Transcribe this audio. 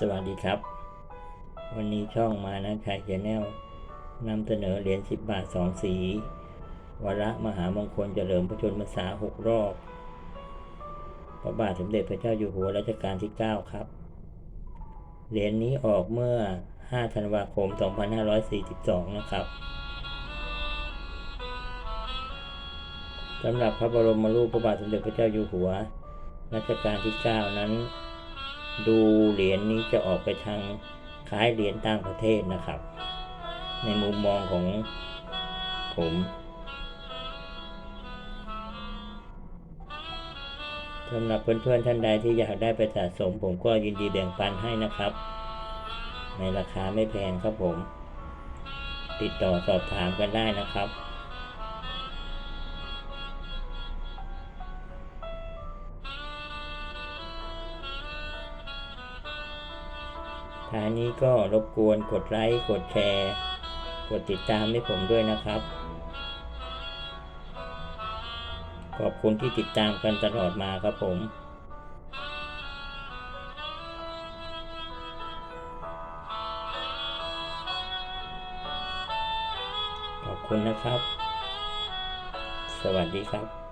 สวัสดีครับ วันนี้ช่องมานะชายแชนแนลนำเสนอเหรียญ10 บาท 2 สีวระมหามงคลเฉลิมพระชนมพรรษา 6 รอบ พระบาทสมเด็จพระเจ้าอยู่หัวรัชกาลที่ 9 ครับ เหรียญนี้ออกเมื่อ 5 ธันวาคม 2542 นะครับสำหรับพระบรมรูปพระบาทสมเด็จพระเจ้าอยู่หัวรัชกาลที่ 9 นั้น ดูเหรียญนี้จะออกไปทางคล้ายเหรียญต่างประเทศนะครับ ในมุมมองของผมสำหรับเพื่อนๆท่านใดที่อยากได้ไปสะสม ผมก็ยินดีแบ่งปันให้นะครับ ในราคาไม่แพงครับผม ติดต่อสอบถามกันได้นะครับ ท้ายนี้ก็รบกวนกดไลค์ กดแชร์ กดติดตามให้ผมด้วยนะครับ ขอบคุณที่ติดตามกันตลอดมาครับผมขอบคุณนะครับ สวัสดีครับ